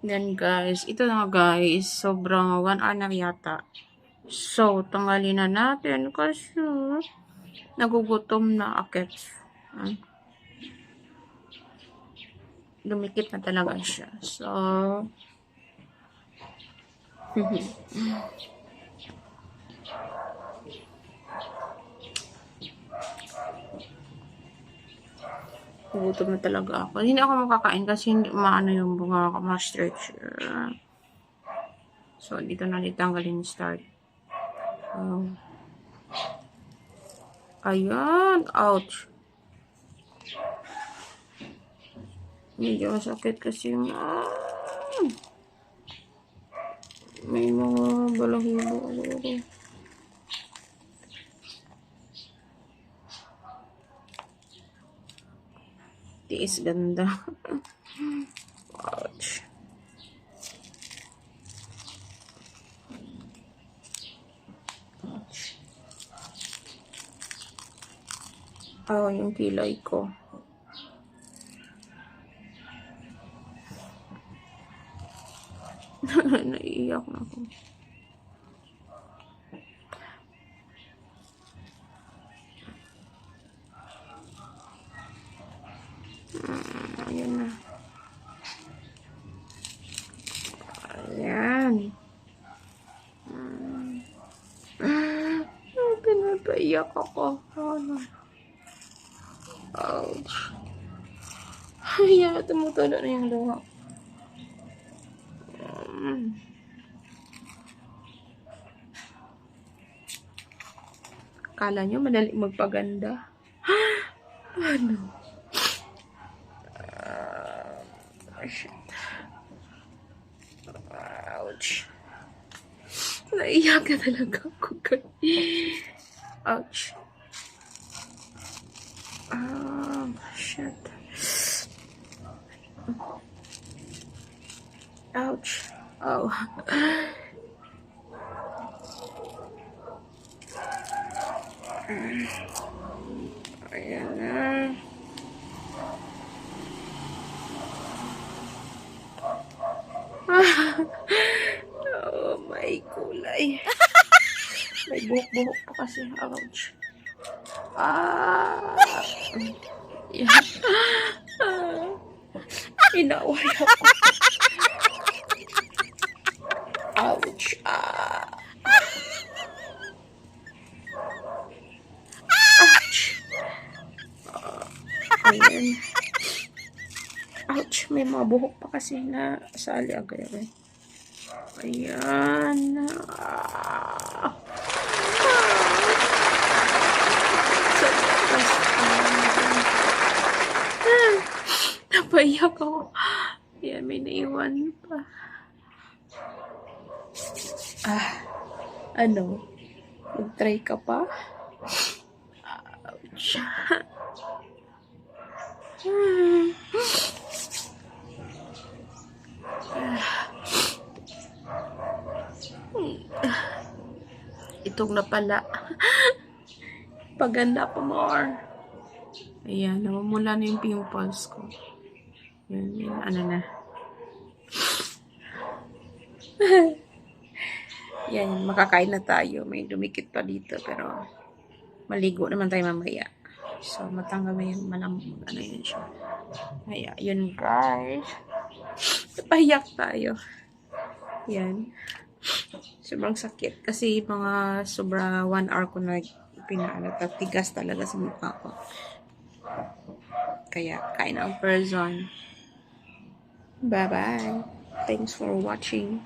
Then guys, ito na guys, sobrang 1 hour na yata. So, tanggalin na natin kasi nagugutom na akit. Ah. Dumikit na talaga siya. So, Nagutom na talaga ako. Hindi ako makakain kasi hindi maano yung bunga ko, ma-stretch. So, dito na ditanggalin yung start. Oh. Ayan. Ouch. Medyo masakit kasi yung... Ah, may mga balahibo. siguro. Tiis ganda. Ouch. Ouch. Ah, yung kilay ko. Naiiyak na ako. Ayan na. Ayan. Ah, pinapaiyak ako. Ano? Ouch. Ay, tumutulo na yung luha. Mm. Kala nyo madali magpaganda. ano? Ah, shit. Ouch. Naiyak na talaga ako. Ouch. Ah, shit. Ouch. Oh. Ayan na. Oh my kulay. May buhok-buhok pa kasi. Ouch. Ah. Yeah. Ah. Inaway ako. Ouch. Ah. Ouch. Ah. Ayan. May mga buhok pa kasi na sali agad. Ayan. Sa taas. Ah. Napaiyak ako. Ayan, may naiwan pa. Ah, ano? Mag-try ka pa? Ouch. Hmm. Itong na pala. Paganda pa more. Ayan, namumula na yung pimples ko. Yan, yan, ano na. Yan, makakain na tayo. May dumikit pa dito, pero maligo naman tayo mamaya. So, matanggal mo yung malam, ano yun siya. Kaya, yun guys. Napahiyak tayo. Yan. Sobrang sakit. Kasi mga sobra one hour ko na pinaano. Tigas talaga sa mukha ko. Kaya, kain ang person. Bye-bye. Thanks for watching.